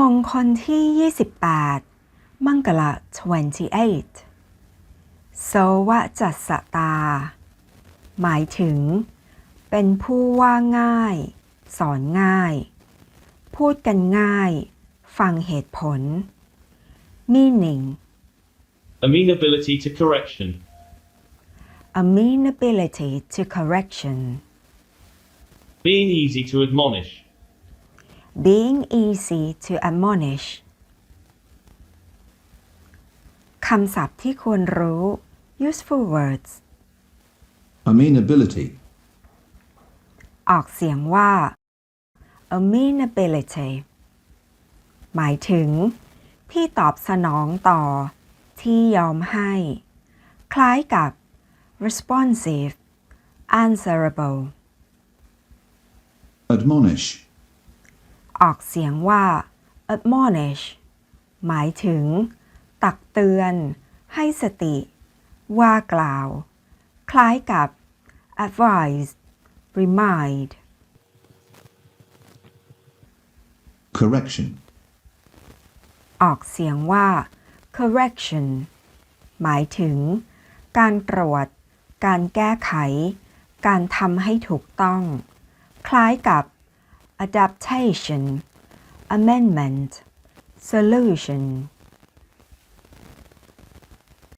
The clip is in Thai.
มงคลที่ 28 มังกละ28 โสวะจัสสตา หมายถึง เป็นผู้ว่าง่าย สอนง่าย พูดกันง่าย ฟังเหตุผล meaning amenability to correction, amenability to correction being easy to admonish, being easy to admonish คำศัพท์ที่ควรรู้ useful words amenability, ออกเสียงว่า amenability หมายถึง ที่ตอบสนองต่อ ที่ยอมให้ คล้ายกับ responsive answerable admonish, ออกเสียงว่า admonish หมายถึง ตักเตือน ให้สติ ว่ากล่าว คล้ายกับ advise remind correction, ออกเสียงว่า correction หมายถึง การตรวจ การแก้ไข การทำให้ถูกต้อง คล้ายกับ adaptation amendment solution